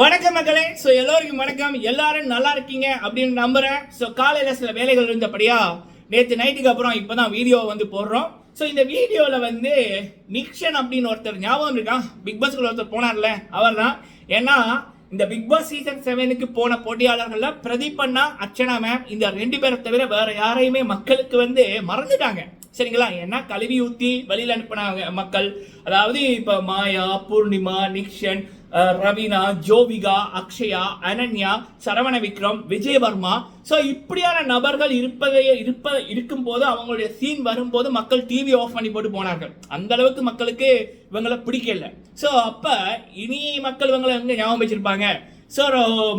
வணக்கம் மக்களே. ஸோ எல்லோருக்கும் வணக்கம். எல்லாரும் நல்லா இருக்கீங்க அப்படின்னு நம்புறேன். ஸோ காலையில் சில வேலைகள் இருந்தபடியா நேற்று நைட்டுக்கு அப்புறம் இப்போ தான் வீடியோ வந்து போடுறோம். ஸோ இந்த வீடியோவில் வந்து நிக்ஷன் அப்படின்னு ஒருத்தர் ஞாபகம் இருக்கான் பிக் பாஸ்க்குள்ள ஒருத்தர் போனார்ல. அவர் தான் ஏன்னா இந்த பிக் பாஸ் சீசன் செவனுக்கு போன போட்டியாளர்களில் பிரதீப் அண்ணா அர்ச்சனா மேம் இந்த ரெண்டு பேரை தவிர வேற யாரையுமே மக்களுக்கு வந்து மறந்துட்டாங்க. சரிங்களா? ஏன்னா கழுவி ஊற்றி வழியில் அனுப்பினாங்க மக்கள். அதாவது இப்போ மாயா பூர்ணிமா நிக்ஷன் ரவீனா ஜோவிகா அக்ஷயா அனன்யா சரவண விக்ரம் விஜயவர்மா. ஸோ இப்படியான நபர்கள் இருப்பதை இருப்ப இருக்கும்போது அவங்களுடைய சீன் வரும்போது மக்கள் டிவி ஆஃப் பண்ணி போட்டு போனார்கள். அந்த அளவுக்கு மக்களுக்கு இவங்களை பிடிக்கல. ஸோ அப்போ இனி மக்கள் இவங்களை எங்கே ஞாபகம் வச்சிருப்பாங்க? ஸோ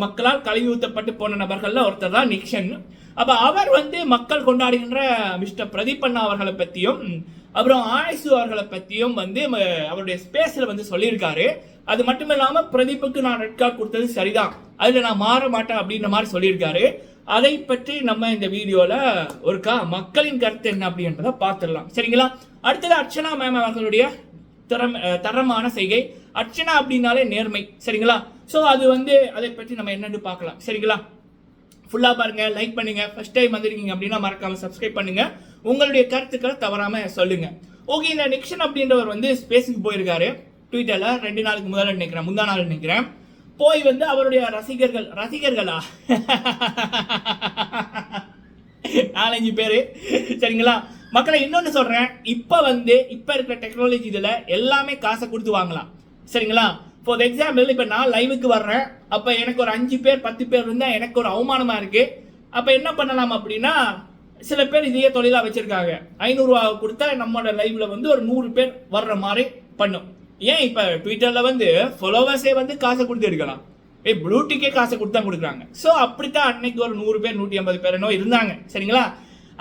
மக்களால் கழுவி ஊத்தப்பட்டு போன நபர்களில் ஒருத்தர் தான் நிக்ஷன். அப்ப அவர் வந்து மக்கள் கொண்டாடுகின்ற மிஸ்டர் பிரதீப் அண்ணா அவர்களை பத்தியும் அப்புறம் ஆயசு அவர்களை பத்தியும் வந்து அவருடைய ஸ்பேஸ்ல வந்து சொல்லியிருக்காரு. அது மட்டும் இல்லாம பிரதீப்புக்கு நான் ரெட் கார்டு கொடுத்தது சரிதான். அதுல நான் மாற மாட்டேன் அப்படின்ற மாதிரி சொல்லியிருக்காரு. அதை பற்றி நம்ம இந்த வீடியோல ஒருக்கா மக்களின் கருத்து என்ன அப்படின்றத பார்த்துடலாம். சரிங்களா? அடுத்தது அர்ச்சனா மேம் அவர்களுடைய தரம் தரமான செய்கை. அர்ச்சனா அப்படின்னாலே நேர்மை. சரிங்களா? ஸோ அது வந்து அதை பற்றி நம்ம என்னென்னு பார்க்கலாம். சரிங்களா? ஃபுல்லாக பாருங்க லைக் பண்ணுங்க. ஃபர்ஸ்ட் டைம் வந்திருக்கீங்க அப்படின்னா மறக்காம சப்ஸ்கிரைப் பண்ணுங்க. உங்களுடைய கருத்துக்களை தவறாம சொல்லுங்க. ஓகே இந்த நிக்ஷன் அப்படின்றவர் வந்து ஸ்பேஸுக்கு போயிருக்காரு. ட்விட்டரில் ரெண்டு நாளுக்கு முதல்ல நினைக்கிறேன் முந்தா நாள் நினைக்கிறேன். போய் வந்து அவருடைய ரசிகர்கள் ரசிகர்களா? நாலஞ்சு பேர். சரிங்களா? மக்களை இன்னொன்று சொல்கிறேன் இப்போ வந்து இப்போ இருக்கிற டெக்னாலஜி இதில் எல்லாமே காசை கொடுத்து வாங்கலாம். சரிங்களா? ஃபார் எக்ஸாம்பிள் இப்போ நான் லைவுக்கு வர்றேன். அப்போ எனக்கு ஒரு அஞ்சு பேர் பத்து பேர் இருந்தால் எனக்கு ஒரு அவமானமாக இருக்குது அப்போ என்ன பண்ணலாம் அப்படின்னா சில பேர் இதையே தொழிலாக வச்சுருக்காங்க. ஐநூறுரூவா கொடுத்தா நம்மளோட லைவில் வந்து ஒரு நூறு பேர் வர்ற மாதிரி பண்ணும். ஏன் இப்போ ட்விட்டரில் வந்து ஃபாலோவர்ஸே வந்து காசை கொடுத்து எடுக்கலாம். ஏய் ப்ளூடிக்கே காசை கொடுத்து தான் கொடுக்குறாங்க. ஸோ அப்படித்தான் அன்னைக்கு ஒரு நூறு பேர் நூற்றி ஐம்பது பேர் என்னோ இருந்தாங்க. சரிங்களா?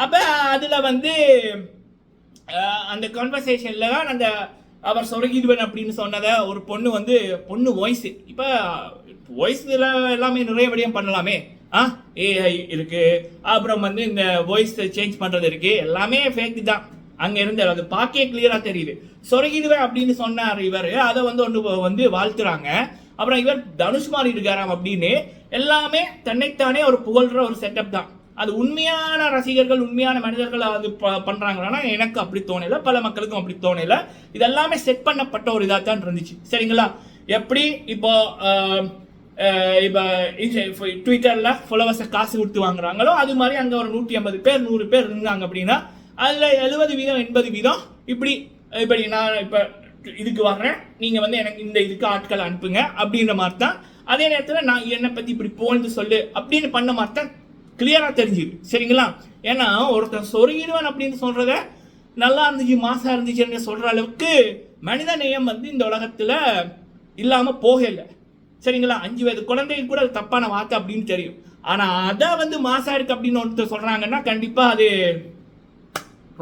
அப்போ அதில் வந்து அந்த கான்வர்சேஷனில் தான் அந்த அவர் சொருகிடுவன் அப்படின்னு சொன்னதை ஒரு பொண்ணு வந்து பொண்ணு வாய்ஸு இப்போ வாய்ஸில் எல்லாமே நிறைய விடயம் பண்ணலாமே. ஆ? ஏஐ இருக்குது அப்புறம் வந்து இந்த வாய்ஸ் சேஞ்ச் பண்ணுறது இருக்குது எல்லாமே ஃபேக் தான். அங்கே இருந்து அது பார்க்கே கிளியராக தெரியுது. சொருகிடுவேன் அப்படின்னு சொன்னார் இவர். அதை வந்து ஒன்று வந்து வாழ்த்துறாங்க. அப்புறம் இவர் தனுஷ்மாரி இருக்காராம் அப்படின்னு. எல்லாமே தன்னைத்தானே ஒரு புகழ்கிற ஒரு செட்டப் தான். அது உண்மையான ரசிகர்கள் உண்மையான மனிதர்கள் அது ப- எனக்கு அப்படி தோணல பல மக்களுக்கும் அப்படி தோணல. இதெல்லாமே செட் பண்ணப்பட்ட ஒரு இதாக தான் இருந்துச்சு. சரிங்களா? எப்படி இப்போ இப்போ ட்விட்டரில் ஃபாலோவர்ஸை காசு கொடுத்து வாங்குறாங்களோ அது மாதிரி அங்கே ஒரு நூற்றி ஐம்பது பேர் நூறு பேர் இருந்தாங்க அப்படின்னா அதில் எழுபது வீதம் எண்பது வீதம் இப்படி இப்படி நான் இப்போ இதுக்கு வாங்குறேன் நீங்கள் வந்து எனக்கு இந்த இதுக்கு ஆட்களை அனுப்புங்க அப்படின்ற மாதிரி தான். அதே நேரத்தில் நான் என்னை பற்றி இப்படி போன்னு சொல்லு அப்படின்னு பண்ண மாதிரி தான் கிளியராக தெரிஞ்சுது. சரிங்களா? ஏன்னா ஒருத்தர் சொருகிடுவன் அப்படின்னு சொல்கிறத நல்லா இருந்துச்சு மாசாக இருந்துச்சுன்னு சொல்கிற அளவுக்கு மனித நேயம் வந்து இந்த உலகத்தில் இல்லாமல் போகலை. சரிங்களா? அஞ்சு வயது குழந்தைக்கு கூட அது தப்பான வார்த்தை அப்படின்னு தெரியும். ஆனால் அதை வந்து மாசா இருக்கு அப்படின்னு ஒருத்தர் சொல்கிறாங்கன்னா கண்டிப்பாக அது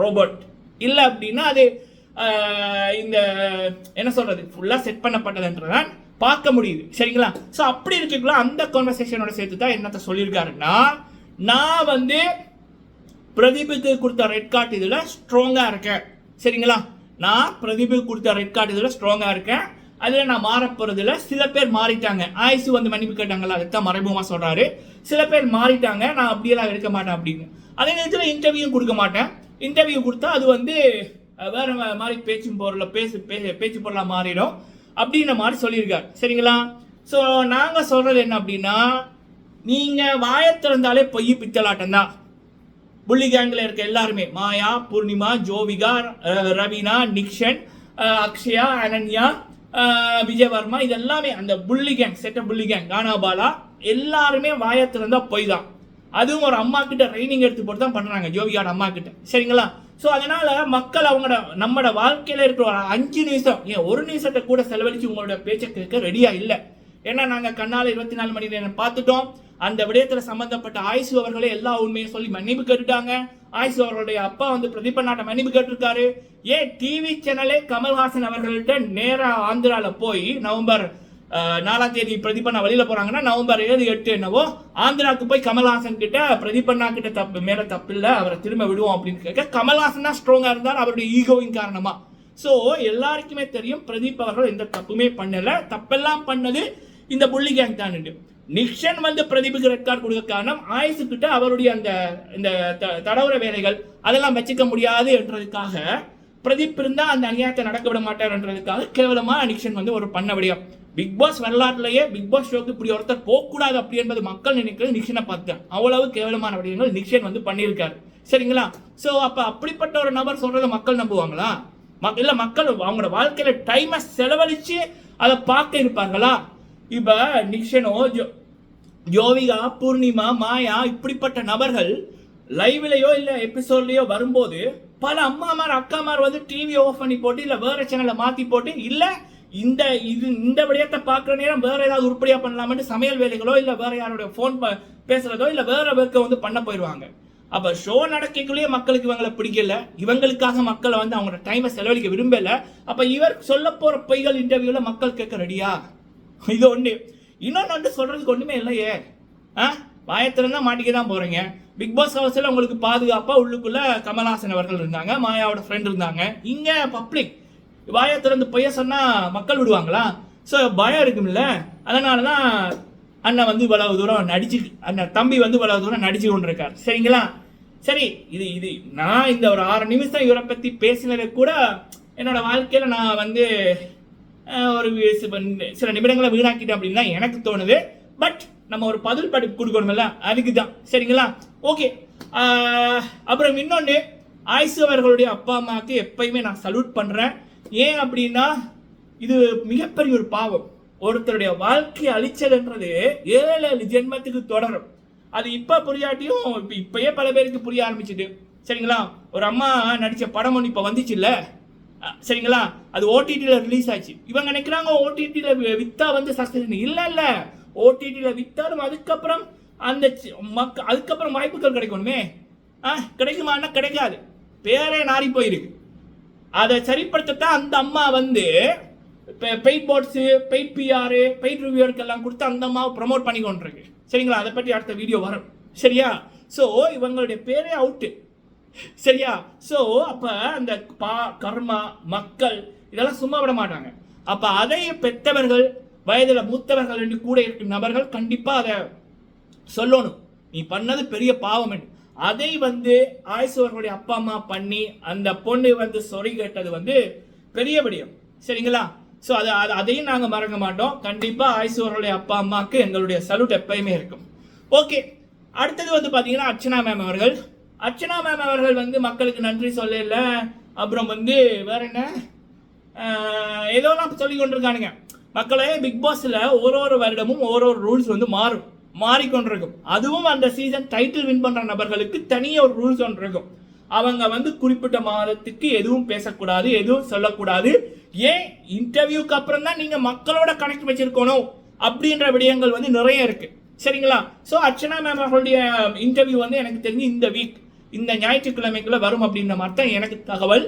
ரோபோட் இல்லை அப்படின்னா அது இந்த என்ன சொல்கிறது ஃபுல்லாக செட் பண்ணப்பட்டதுன்றதான் பார்க்க முடியுது. சரிங்களா? ஸோ அப்படி இருக்குங்களா அந்த கான்வர்சேஷனோட சேர்த்து தான் என்னத்த சொல்லியிருக்காருன்னா நான் வந்து பிரதீபுக்கு கொடுத்த ரெட் கார்டு இதில் ஸ்ட்ராங்காக இருக்கேன். சரிங்களா? நான் பிரதீபுக்கு கொடுத்த ரெட் கார்டு இதில் ஸ்ட்ராங்காக இருக்கேன். அதில் நான் மாறப்போகிறதுல சில பேர் மாறிட்டாங்க. ஆயுசு வந்து மன்னிப்பு கேட்டாங்களா அதுதான் மறைமுகமாக சொல்கிறாரு சில பேர் மாறிட்டாங்க நான் அப்படியெல்லாம் எடுக்க மாட்டேன் அப்படின்னு. அதே நேரத்தில் இன்டர்வியூ கொடுக்க மாட்டேன். இன்டர்வியூ கொடுத்தா அது வந்து வேறு மாதிரி பேச்சு பொருளை பேசு பேச்சு பொருளாக மாறிடும். அப்படின்ற மாதிரி சொல்லியிருக்காரு. சரிங்களா? ஸோ நாங்கள் சொல்கிறது என்ன அப்படின்னா நீங்கள் வாயை திறந்தாலே பொய் பித்தலாட்டம் தான் புள்ளி கேங்கில் இருக்க எல்லாருமே மாயா பூர்ணிமா ஜோவிகா ரவீனா நிக்ஷன் அக்ஷயா அனன்யா விஜயவர்மா இது எல்லாமே அந்த புள்ளி கேங் செட்ட புள்ளி கேங் கானாபாலா எல்லாருமே வாயை திறந்தா பொய் தான் அதுவும் ஒரு அம்மா கிட்ட ட்ரைனிங் எடுத்து போட்டு தான் பண்ணுறாங்க ஜோவிகாட அம்மா கிட்ட. சரிங்களா? ஸோ அதனால் மக்கள் அவங்களோட நம்மளோட வாழ்க்கையில் இருக்கிற ஒரு அஞ்சு நிமிஷம் ஏன் ஒரு நிமிஷத்தை கூட செலவழிச்சு உங்களோட பேச்சை கேட்க ரெடியாக இல்லை. ஏன்னா நாங்கள் கண்ணால் இருபத்தி நாலு மணி நேரம் பார்த்துட்டோம். அந்த விடயத்துல சம்பந்தப்பட்ட ஆயுசு அவர்களே எல்லா உண்மையும் சொல்லி மன்னிப்பு கேட்டுட்டாங்க. ஆயுசு அவர்களுடைய அப்பா வந்து பிரதீப நாட்டை மன்னிப்பு கேட்டிருக்காரு. ஏன் டிவி சேனலே கமல்ஹாசன் அவர்கள்ட்ட நேரா ஆந்திரால போய் நவம்பர் நாலாம் தேதி பிரதீபண்ணா வெளியில போறாங்கன்னா நவம்பர் ஏழு எட்டு என்னவோ ஆந்திராவுக்கு போய் கமல்ஹாசன் கிட்ட பிரதீபண்ணா கிட்ட தப்பு மேல தப்பு இல்ல அவரை திரும்ப விடுவோம் அப்படின்னு கேட்க கமல்ஹாசன் தான் ஸ்ட்ராங்கா இருந்தார் அவருடைய ஈகோவின் காரணமா. ஸோ எல்லாருக்குமே தெரியும் பிரதீப் அவர்கள் எந்த தப்புமே பண்ணல. தப்பெல்லாம் பண்ணது இந்த புள்ளி கேங் தான் நிக்ஷன் வந்து பிரதீபுக்கு ரெட் கார்டு கொடுக்க காரணம் ஆயுசு கிட்ட அவருடைய அந்த இந்த த- தடவுற வேலைகள் அதெல்லாம் வச்சுக்க முடியாது என்றதுக்காக பிரதீப் இருந்தால் அந்த அநியாயத்தை நடக்க விட மாட்டார்ன்றதுக்காக கேவலமாக நிக்ஷன் வந்து ஒரு பண்ண விடியும். பிக் பாஸ் வரலாற்றுலயே பிக் பாஸ் ஷோக்கு இப்படி ஒருத்தர் போகக்கூடாது அப்படி என்பது மக்கள் நினைக்கிறது நிக்ஷனை பார்த்தேன் அவ்வளவு கேவலமான விடயங்கள் நிக்ஷன் வந்து பண்ணியிருக்காரு. சரிங்களா? ஸோ அப்போ அப்படிப்பட்ட ஒரு நபர் சொல்றதை மக்கள் நம்புவாங்களா? மக்- இல்லை மக்கள் அவங்களோட வாழ்க்கையில டைமை செலவழிச்சு அதை பார்க்க இருப்பாங்களா இப்போ நிக்ஷனோ ஜோ- ஜோவிகா பூர்ணிமா மாயா இப்படிப்பட்ட நபர்கள் லைவ்லையோ இல்லை எபிசோட்லயோ வரும்போது பல அம்மாமார் அக்காமார் வந்து டிவி ஆஃப் பண்ணி போட்டு இல்லை வேறு சேனலை மாற்றி போட்டு இல்லை இந்த இது இந்த விடயத்தை பார்க்குற நேரம் வேறு ஏதாவது உருப்படியாக பண்ணலாம்னு சமையல் வேலைகளோ இல்லை வேறு யாரோட ஃபோன் பேசுகிறதோ இல்லை வேறு ஒர்க்கை வந்து பண்ண போயிடுவாங்க அப்போ ஷோ நடக்கக்குள்ளேயே மக்களுக்கு இவங்களை பிடிக்கல. இவங்களுக்காக மக்களை வந்து அவங்களோட டைமை செலவழிக்க விரும்பலை. அப்போ இவர் சொல்ல போகிற பொய்கள் இன்டர்வியூவில் மக்கள் கேட்க ரெடியாக இது ஒன்று இன்னொன்று வந்து சொல்கிறதுக்கு ஒன்றுமே இல்லையே. ஆ? வாயத்திறந்தா மாட்டிக்க தான் போகிறீங்க பிக் பாஸ் ஹவுஸில் உங்களுக்கு பாதுகாப்பாக உள்ளுக்குள்ளே கமல்ஹாசன் அவர்கள் இருந்தாங்க மாயாவோட ஃப்ரெண்ட் இருந்தாங்க. இங்கே பப்ளிக் வாயை திறந்து பொய்ய சொன்னால் மக்கள் விடுவாங்களா? ஸோ பயம் இருக்கும்ல. அதனால தான் அண்ணன் வந்து இவ்வளவு தூரம் நடிச்சு அண்ணன் தம்பி வந்து இவ்வளவு தூரம் நடிச்சு கொண்டிருக்கார். சரிங்களா? சரி இது இது நான் இந்த ஒரு ஆறு நிமிஷம் இவரை பற்றி பேசினதை கூட என்னோட வாழ்க்கையில் நான் வந்து ஒரு சில நிமிடங்களை வீணாக்கிட்டேன் அப்படின்னு தான் எனக்கு தோணுது. பட் நம்ம ஒரு பதில் படிப்பு கொடுக்கணும்ல? அதுக்கு தான் சரிங்களா ஓகே அப்புறம் இன்னொன்று ஆயுசு அவர்களுடைய அப்பா அம்மாவுக்கு எப்பயுமே நான் சல்யூட் பண்ணுறேன் ஏன் அப்படின்னா இது மிகப்பெரிய ஒரு பாவம். ஒருத்தருடைய வாழ்க்கை அழிச்சதுன்றது ஏழு ஏழு ஜென்மத்துக்கு தொடரும். அது இப்போ புரியாட்டியும் இப்போ இப்பயே பல பேருக்கு புரிய ஆரம்பிச்சிட்டு. சரிங்களா? ஒரு அம்மா நடித்த படம் ஒன்று இப்போ வந்துச்சுல்ல? சரிங்களா? அது ஓடிடியில் ரிலீஸ் ஆச்சு. இவங்க நினைக்கிறாங்க ஓடிடியில் வித்தா வந்து சக்ஸஸ் இல்லை இல்லை. ஓடிடியில் வித்தாலும் அதுக்கப்புறம் அந்த மக்க அதுக்கப்புறம் வாய்ப்புகள் கிடைக்கணுமே. ஆ கிடைக்குமான்னா கிடைக்காது. பேரே நாரி போயிருக்கு. அதை சரிப்படுத்தத்தான் அந்த அம்மா வந்து paid boards paid PR paid ரிவ்யூருக்கெல்லாம் கொடுத்து அந்த அம்மாவை ப்ரமோட் பண்ணி கொண்டிருக்கு சரிங்களா? அதை பற்றி அடுத்த வீடியோ வரும். சரியா? ஸோ இவங்களுடைய பேரே அவுட்டு சரியா? ஸோ அப்போ அந்த பா கர்மா மக்கள் இதெல்லாம் சும்மா விட மாட்டாங்க. அப்போ அதை பெற்றவர்கள் வயதில் மூத்தவர்கள் என்று கூட இருக்கும் நபர்கள் கண்டிப்பாக அதை சொல்லணும். நீ பண்ணது பெரிய பாவம் என்று. அதை வந்து ஆயுசுவர்களுடைய அப்பா அம்மா பண்ணி அந்த பொண்ணு வந்து சொறி கேட்டது வந்து பெரிய விடயம். சரிங்களா? ஸோ அது அது அதையும் நாங்கள் மறக்க மாட்டோம். கண்டிப்பாக ஆயுசுவர்களுடைய அப்பா அம்மாவுக்கு எங்களுடைய சல்யூட் எப்பயுமே இருக்கும். ஓகே அடுத்தது வந்து பார்த்தீங்கன்னா அர்ச்சனா மேம் அவர்கள். அர்ச்சனா மேம் அவர்கள் வந்து மக்களுக்கு நன்றி சொல்லல. அப்புறம் வந்து வேற என்ன? ஏதோலாம் சொல்லி கொண்டிருக்கானுங்க. மக்களே பிக் பாஸில் ஒரு ஒரு வருடமும் ஒரு ஒரு ரூல்ஸ் வந்து மாறும். மாறிக்கொண்டிருக்கும். அதுவும் அந்த சீசன் டைட்டில் வின் பண்ணுற நபர்களுக்கு தனியாக ஒரு ரூல்ஸ் ஒன்று இருக்கும். அவங்க வந்து குறிப்பிட்ட மாதத்துக்கு எதுவும் பேசக்கூடாது எதுவும் சொல்லக்கூடாது. ஏன்? இன்டர்வியூக்கு அப்புறம் தான் நீங்கள் மக்களோட கனெக்ட் வச்சிருக்கணும் அப்படின்ற விடயங்கள் வந்து நிறைய இருக்கு. சரிங்களா? ஸோ அர்ச்சனா மேம் அவர்களுடைய இன்டர்வியூ வந்து எனக்கு தெரிஞ்சு இந்த வீக் இந்த ஞாயிற்றுக்கிழமைக்குள்ள வரும் அப்படின்ற மாதிரி தான் எனக்கு தகவல்.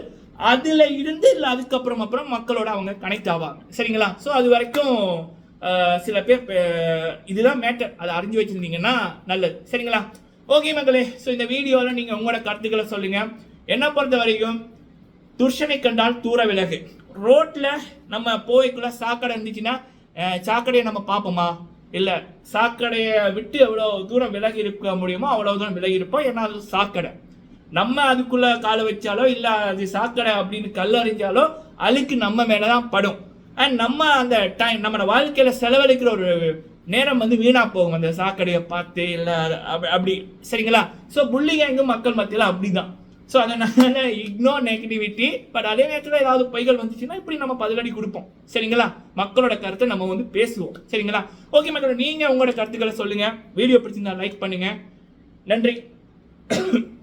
அதில் இருந்து இல்லை அதுக்கப்புறம் அப்புறம் மக்களோட அவங்க கனெக்ட் ஆவாங்க. சரிங்களா? ஸோ அது வரைக்கும் சில பேர் இதுதான் மேட்டர் அதை அறிஞ்சு வச்சிருந்தீங்கன்னா நல்லது. சரிங்களா? ஓகே மக்களே ஸோ இந்த வீடியோவில் நீங்கள் உங்களோட கருத்துக்களை சொல்லுங்கள் என்னை பொறுத்த வரைக்கும் துர்ஷனை கண்டால் தூர விலகு. ரோட்டில் நம்ம போய்க்குள்ள சாக்கடை இருந்துச்சுன்னா சாக்கடையை நம்ம பார்ப்போமா? இல்லை சாக்கடையை விட்டு எவ்வளோ தூரம் விலகி இருக்க முடியுமோ அவ்வளோ தூரம் விலகி இருப்போம். ஏன்னா அது சாக்கடை. நம்ம அதுக்குள்ளே காலை வச்சாலோ இல்லை அது சாக்கடை அப்படின்னு கல்லறிஞ்சாலோ அழுக்கு நம்ம மேலே தான் படும். அண்ட் நம்ம அந்த டைம் நம்ம வாழ்க்கையில் செலவழிக்கிற ஒரு நேரம் வந்து வீணாக போகும். அந்த சாக்கடையை பார்த்து இல்லை அப்படி சரிங்களா? ஸோ புள்ளிங்க மக்கள் மத்தியில் அப்படி தான் ஸோ அதனால இக்னோர் நெகட்டிவிட்டி பட் அதே நேரத்தில் ஏதாவது பொய்கள் வந்துச்சுன்னா இப்படி நம்ம பதிலடி கொடுப்போம். சரிங்களா? மக்களோட கருத்தை நம்ம வந்து பேசுவோம். சரிங்களா? ஓகே மக்கள் நீங்கள் உங்களோட கருத்துக்களை சொல்லுங்கள் வீடியோ பிடிச்சிருந்தா லைக் பண்ணுங்கள் நன்றி.